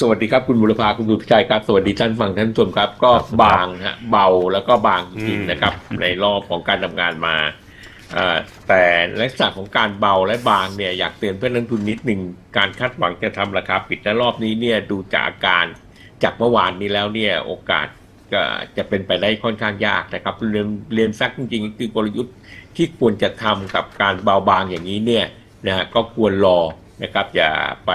สวัสดีครับคุณบุรพาคุณสุทธิชัยครับ สวัสดีท่านฟังท่านผู้ชมครับ ก็ครับบางฮะเบาแล้วก็บางจริงอืมๆนะครับ ในรอบของการทำงานมาเอ่อแต่ลักษณะของการเบาและบางเนี่ยอยากเตือนเพื่อนนักลงทุนนิดหนึ่งการคาดหวังจะทำราคาปิดในรอบนี้เนี่ยดูจากอาการจากเมื่อวานนี้แล้วเนี่ยโอกาสก็จะเป็นไปได้ค่อนข้างยากนะครับเรียนเรียนซักจริงๆคือกลยุทธ์ที่ควรจะทำกับการเบาบางอย่างนี้เนี่ยนะฮะก็ควรรอนะครับอย่าไป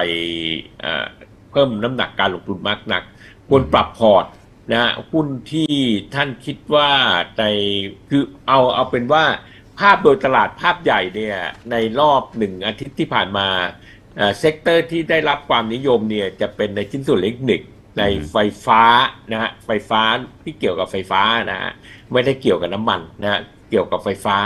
เอ่อเพิ่มน้ำหนักการลงทุนมากนัก ควรปรับพอร์ตนะฮะหุ้นที่ท่านคิดว่าในคือเอาเอาเป็นว่าภาพโดยตลาดภาพใหญ่เนี่ยในรอบหนึ่งอาทิตย์ที่ผ่านมาเอ่อเซกเตอร์ที่ได้รับความนิยมเนี่ยจะเป็นในชิ้นส่วนอิเล็กทรอนิกส์ในไฟฟ้านะฮะไฟฟ้าที่เกี่ยวกับไฟฟ้านะฮะไม่ได้เกี่ยวกับน้ำมันนะฮะเกี่ยวกับไฟฟ้า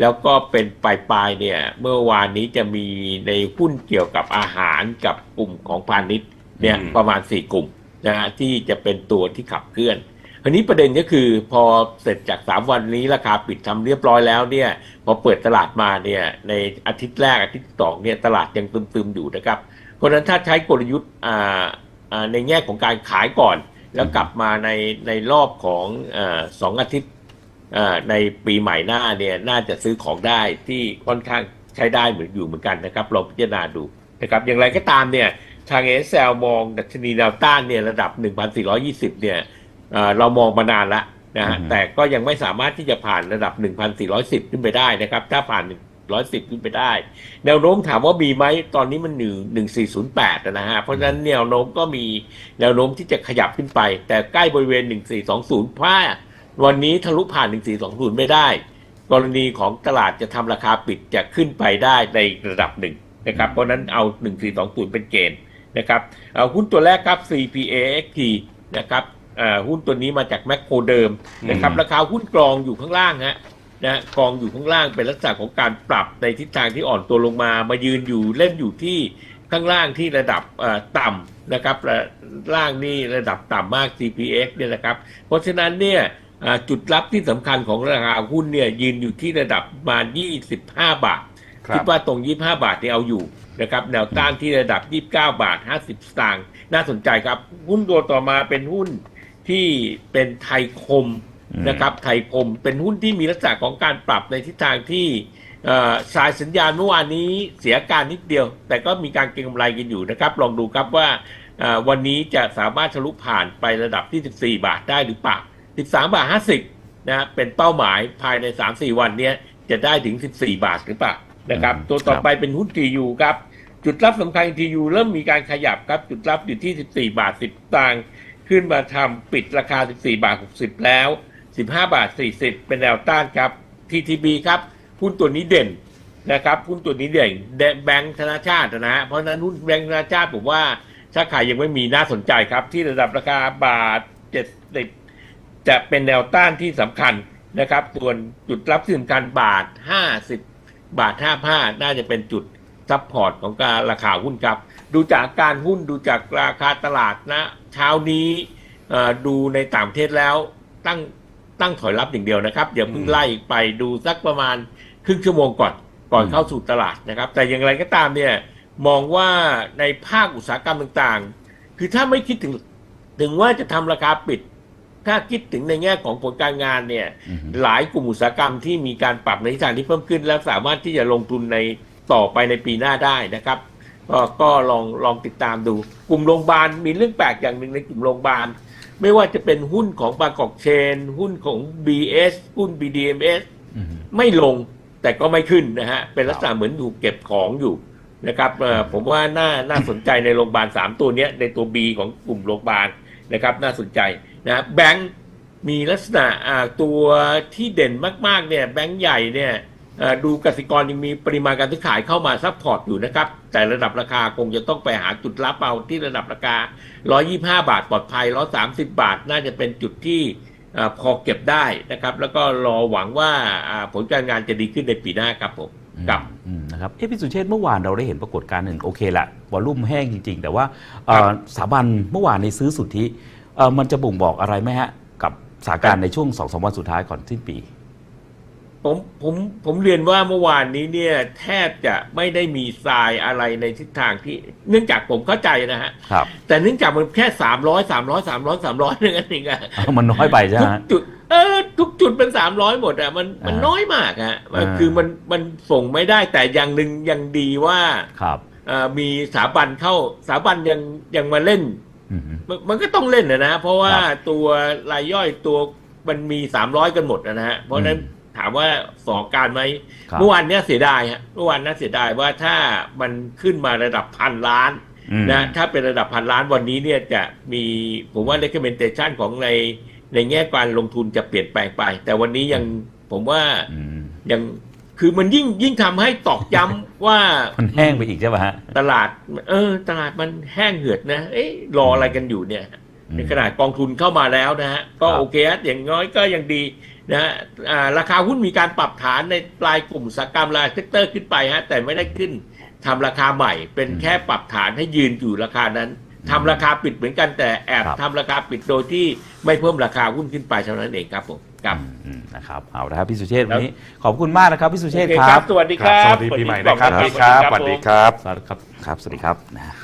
แล้วก็เป็นปลายๆเนี่ยเมื่อวานนี้จะมีในหุ้นเกี่ยวกับอาหารกับกลุ่มของพาณิชย์ เนี่ยอืมประมาณ4กลุ่มนะฮะที่จะเป็นตัวที่ขับเคลื่อนอันนี้ประเด็นก็คือพอเสร็จจาก 3 วันนี้ราคาปิดทำเรียบร้อยแล้วเนี่ยพอเปิดตลาดมาเนี่ยในอาทิตย์แรกอาทิตย์ที่สองเนี่ยตลาดยังตึมๆอยู่นะครับ เพราะฉะนั้นถ้าใช้กลยุทธ์อ่าอ่าในแง่ของการขายก่อน แล้วกลับมาในในรอบของอาสองอาทิตย์อ่าในปีใหม่หน้าเนี่ยน่าจะซื้อของได้ที่ค่อนข้างใช้ได้เหมือนอยู่เหมือนกันนะครับลองพิจารณาดูนะครับอย่างไรก็ตามเนี่ย ทางเอสแซลมองดัชนีแนวต้านเนี่ยระดับ 1,420 เนี่ยเอ่อเรามองมานานแล้วนะฮะอือฮึแต่ก็ยังไม่สามารถที่จะผ่านระดับ 1,410 ขึ้นไปได้นะครับ ถ้าผ่าน 110 ขึ้นไปได้ แนวโน้มถามว่ามีไหมตอนนี้มันอยู่1408นะฮะเพราะฉะนั้นแนวโน้มก็มีแนวโน้มที่จะขยับขึ้นไป แต่ใกล้บริเวณ 1420พลาดวันนี้ทะลุผ่าน 1420 ไม่ได้ กรณีของตลาดจะทำราคาปิดจะขึ้นไปได้ในระดับหนึ่งนะครับเพราะฉะนั้นเอา 1420 เป็นเกณฑ์ นะครับเอาหุ้นตัวแรกครับ CPAXT นะครับเอ่อหุ้นตัวนี้มาจากแมคโครเดิมนะครับอืมราคาหุ้นกรองอยู่ข้างล่างฮะนะกองอยู่ข้างล่างเป็นลักษณะของการปรับในทิศทางที่อ่อนตัวลงมา มายืนอยู่เล่นอยู่ที่ข้างล่างที่ระดับเอ่อต่ำนะครับระล่างนี่ระดับต่ำมาก CPX เนี่ยนะครับ เพราะฉะนั้นเนี่ยอ่าจุดรับที่สำคัญของราคาหุ้นเนี่ยยืนอยู่ที่ระดับประมาณ25 บาท ครัคิดบว่าตรง 25 บาทเนี่ยเอาอยู่นะครับแนวต้านที่ระดับ 29 บาท 50 สตางค์น่าสนใจครับ หุ้นตัวต่อมาเป็นหุ้นที่เป็นไทยคมอืมนะครับไทยคมเป็นหุ้นที่มีลักษณะของการปรับในทิศทางที่เอ่อสายสัญญาณเมื่อวานนี้เสียการนิดเดียว แต่ก็มีการเก็งกำไรกันอยู่นะครับ ลองดูครับว่าเอ่อวันนี้จะสามารถทะลุผ่านไประดับที่ 14 บาทได้หรือเปล่า 13 บาท 50นะเป็นเป้าหมายภายใน 3-4 วันเนี้ยจะได้ถึง 14 บาทหรือเปล่า นะครับอืมตัวต่อครับไปเป็นหุ้น TU ครับ จุดรับสำคัญ TU เริ่มมีการขยับครับ จุดรับอยู่ที่ 14 บาท 10สตางค์ขึ้นมาทำปิดราคา 14 บาท 60 แล้ว 15 บาท 40 เป็นแนวต้านครับ TTB ครับหุ้นตัวนี้เด่นนะครับหุ้นตัวนี้เด่นแบงค์ธนาชาตินะฮะเพราะฉะนั้นหุ้นแบงค์ธนาชาติผมว่าถ้าใครยังไม่มีน่าสนใจครับ ที่ระดับราคาบาท70จะเป็นแนวต้านที่สำคัญนะครับส่วนจุดรับที่สำคัญบาท50บาท55น่าจะเป็นจุดซัพพอร์ตของการราคาหุ้นครับ ดูจากการหุ้นดูจากราคาตลาดนะ เช้านี้เอ่อดูในต่างประเทศแล้วตั้งตั้งถอยรับอย่างเดียวนะครับอย่าเพิ่งอืมไล่ไปดูสักประมาณครึ่งชั่วโมงก่อนก่อนอืมเข้าสู่ตลาดนะครับ แต่อย่างไรก็ตามเนี่ยมองว่าในภาคอุตสาหกรรมต่างๆ คือถ้าไม่คิดถึงถึงว่าจะทำราคาปิด ถ้าคิดถึงในแง่ของผลการงานเนี่ยอืมหลายกลุ่มอุตสาหกรรมที่มีการปรับในทิศทางที่เพิ่มขึ้น แล้วสามารถที่จะลงทุนในต่อไปในปีหน้าได้นะครับ ก็ก็ลองลองติดตามดู กลุ่มโรงพยาบาลมีเรื่องแปลกอย่างหนึ่งในกลุ่มโรงพยาบาล ไม่ว่าจะเป็นหุ้นของบางกอกเชน หุ้นของ BS หุ้น BDMS อืมไม่ลงแต่ก็ไม่ขึ้นนะฮะ เป็นลักษณะเหมือนถูกเก็บของอยู่นะครับเอ่อผมว่าน่าน่าสนใจในโรงพยาบาลสามตัวเนี้ยในตัว B ของกลุ่มโรงพยาบาลนะครับ น่าสนใจ นะแบงค์มีลักษณะอ่าตัวที่เด่นมากๆเนี่ยแบงค์ใหญ่เนี่ยเอ่อดูกสิกรยังมีปริมาณการซื้อขายเข้ามาซัพพอร์ตอยู่นะครับ แต่ระดับราคาคงจะต้องไปหาจุดรับเอาที่ระดับราคา 125 บาทปลอดภัย 130 บาท น่าจะเป็นจุดที่อ่าพอเก็บได้นะครับ แล้วก็รอหวังว่าอ่าผลการงานจะดีขึ้นในปีหน้าครับผมครับอืมนะครับเอะพี่สุเชษฐ์เมื่อวานเราได้เห็นปรากฏการณ์หนึ่งโอเคละวอลลุ่มแห้งจริง ๆ แต่ว่าเอ่อสถาบันเมื่อวานในซื้อสุทธิ เอ่อมันจะบ่งบอกอะไรไหมฮะ กับสถานการณ์ในช่วงสองสามวันสุดท้ายก่อนสิ้นปี ผมผมผมเรียนว่าเมื่อวานนี้เนี่ย แทบจะไม่ได้มีทรายอะไรในทิศทางที่ เนื่องจากผมเข้าใจนะฮะ ครับแต่เนื่องจากมันแค่สามร้อยสามร้อยสามร้อยสามร้อยนึงอันเองอะเอามันน้อยไปใช่ไหทุมกฮะ จุดเออทุกจุดเป็นสามร้อยหมดอะมันมันอ่าน้อยมากฮะอ่า คือมันมันส่งไม่ได้แต่อย่างหนึ่งยังดีว่าครับ เอ่อมีสถาบันเข้าสถาบันยังยังมาเล่นอื มมันมันก็ต้องเล่นนะนะ เพราะว่าครับตัวรายย่อยตัวมันมีสามร้อยกันหมดนะฮะเพราะฉะนั้นอืมถามว่าสองการไหมครับเมื่อวานเนี้ยเสียดายฮะเมื่อวานน่าเสียดายว่าถ้ามันขึ้นมาระดับพันล้านอืมนะถ้าเป็นระดับพันล้านวันนี้เนี่ยจะมีผมว่า recommendation ของในในแง่การลงทุนจะเปลี่ยนแปลงไป แต่วันนี้ยังผมว่าอืมยัง คือมันยิ่งยิ่งทำให้ตอกย้ำว่ามันแห้งไปอีกใช่ป่ะฮะตลาด เออ ตลาดมันแห้งเหือดนะ เอ๊ะรออะไรกันอยู่เนี่ยอืมในขนาดกองทุนเข้ามาแล้วนะฮะ ก็ครับโอเคฮะอย่างน้อยก็ยังดีนะฮะอ่าราคาหุ้นมีการปรับฐานในปลายกลุ่มอุตสาหกรรมรายเซกเตอร์ขึ้นไปฮะ แต่ไม่ได้ขึ้นทำราคาใหม่ เป็นแค่ปรับฐานให้ยืนอยู่ราคานั้นทำราคาปิดเหมือนกันแต่แอบครับทำราคาปิดโดยที่ไม่เพิ่มราคาหุ้นขึ้นไปเท่านั้นเองครับผม ครับอืมอืมนะครับเอาละครับพี่สุเชษฐ์วันนี้ขอบคุณมากนะครับพี่สุเชษฐ์โอเคครับสวัสดีครับ สวัสดีปีใหม่นะครับ สวัสดีพี่ครับผมสวัสดีครับ สวัสดีครับ ครับ สวัสดีครับ